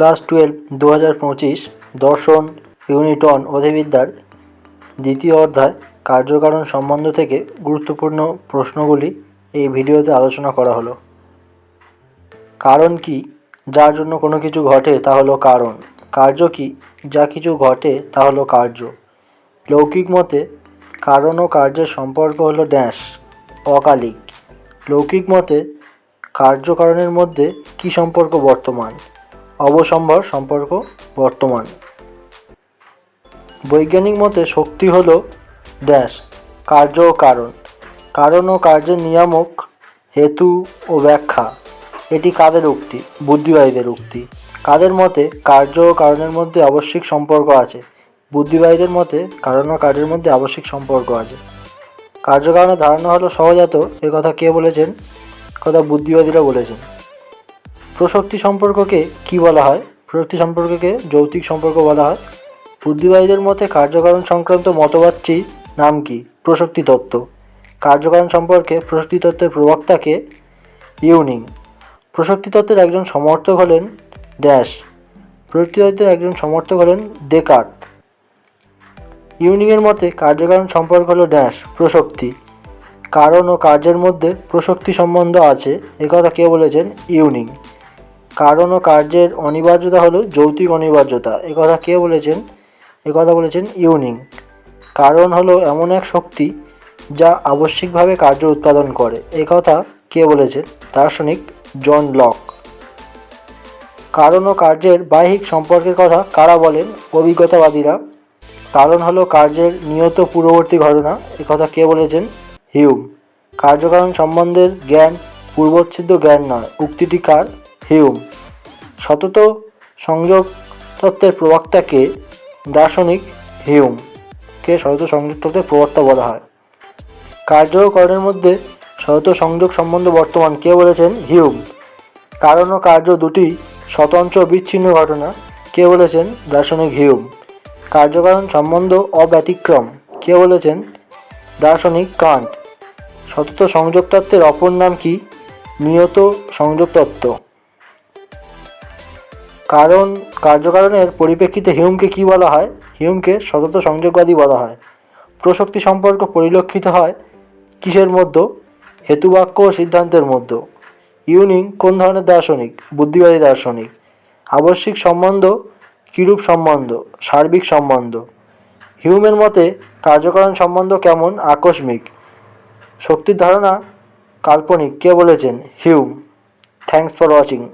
Class twelve দু হাজার পঁচিশ, দর্শন ইউনিট ওয়ান অধিবিদ্যার দ্বিতীয় অধ্যায় কার্যকারণ সম্বন্ধ থেকে গুরুত্বপূর্ণ প্রশ্নগুলি এই ভিডিওতে আলোচনা করা হলো। কারণ কি? যার জন্য কোনো কিছু ঘটে তা হলো কারণ। কার্য কি? যা কিছু ঘটে তা হলো কার্য। লৌকিক মতে, কারণ ও কার্যের সম্পর্ক হলো ড্যাশ, অকালিক। লৌকিক মতে, কার্যকারণের মধ্যে কী সম্পর্ক বর্তমান? অবসম্ভর সম্পর্ক বর্তমান। বৈজ্ঞানিক মতে শক্তি হলো ড্যাশ কার্য ও কারণ। কারণ ও কার্যের নিয়ামক, হেতু ও ব্যাখ্যা। এটি কাদের উক্তি? বুদ্ধিবাদীদের উক্তি। কাদের মতে কার্য ও কারণের মধ্যে আবশ্যিক সম্পর্ক আছে? বুদ্ধিবাদীদের মতে কারণ ও কার্যের মধ্যে আবশ্যিক সম্পর্ক আছে। কার্যকারণের ধারণা হলো সহজাত, এ কথা কে বলেছেন? কথা বুদ্ধিবাদীরা বলেছেন। প্রশক্তি সম্পর্ককে কি বলা হয়? প্রশক্তি সম্পর্ককে যৌতিক সম্পর্ক বলা হয়। বুদ্ধিবাদীদের মতে কার্যকারণ সংক্রান্ত মতবাদটি নাম কি? প্রশক্তি তত্ত্ব। কার্যকারণ সম্পর্কে প্রশক্তি তত্ত্বের প্রবক্তাকে ইউনিং। প্রশক্তি তত্ত্বের একজন সমর্থক হলেন ড্যাশ। তত্ত্বের একজন সমর্থক হলেন দেকার্ত ইউনিংয়ের মতে কার্যকারণ সম্পর্ক হলো ড্যাশ, প্রশক্তি। কারণ ও কার্যের মধ্যে প্রশক্তি সম্বন্ধ আছে একথা কে বলেছেন ইউনিং। কারণ ও কার্যের অনিবার্যতা হলো যৌতিক অনিবার্যতা। একথা কে বলেছেন? একথা বলেছেন ইউনিং। কারণ হলো এমন এক শক্তি যা আবশ্যিকভাবে কার্য উৎপাদন করে। একথা কে বলেছেন? দার্শনিক জন লক। কারণ ও কার্যের বাহ্যিক সম্পর্কের কথা কারা বলেন? অভিজ্ঞতাবাদীরা। কারণ হলো কার্যের নিয়ত পূর্ববর্তী ঘটনা। একথা কে বলেছেন? হিউম। কার্যকারণ সম্বন্ধের জ্ঞান পূর্বচ্ছেদ্য জ্ঞান নয়। উক্তিটি কার? হিউম। সতত সংযোগ তত্ত্বের প্রবক্তাকে দার্শনিক হিউম কে সতত সংযোগ তত্ত্বের প্রবক্তা বলা হয়। কার্য ও করণের মধ্যে সতত সংযোগ সম্বন্ধ বর্তমান কে বলেছেন? হিউম। কারণ ও কার্য দুটি স্বতন্ত্র বিচ্ছিন্ন ঘটনা, কে বলেছেন? দার্শনিক হিউম। কার্যকারণ সম্বন্ধ অব্যতিক্রম, কে বলেছেন? দার্শনিক কান্ট। সতত সংযোগ তত্ত্বের অপর নাম কি? নিয়ত সংযোগ তত্ত্ব। কারণ, কার্যকারণের পরিপ্রেক্ষিতে হিউমকে কি বলা হয়? হিউমকে সতত সংযোগবাদী বলা হয়। প্রশক্তি সম্পর্ক পরিলক্ষিত হয় কিসের মধ্যে? হেতুবাক্য ও সিদ্ধান্তের মধ্যে। ইউনিং কোন ধরনের দার্শনিক? বুদ্ধিবাদী দার্শনিক। আবশ্যিক সম্বন্ধ কিরূপ সম্বন্ধ? সার্বিক সম্বন্ধ। হিউমের মতে, কার্যকারণ সম্বন্ধ কেমন? আকস্মিক। শক্তির ধারণা কাল্পনিক। কে বলেছেন? হিউম। Thanks for watching.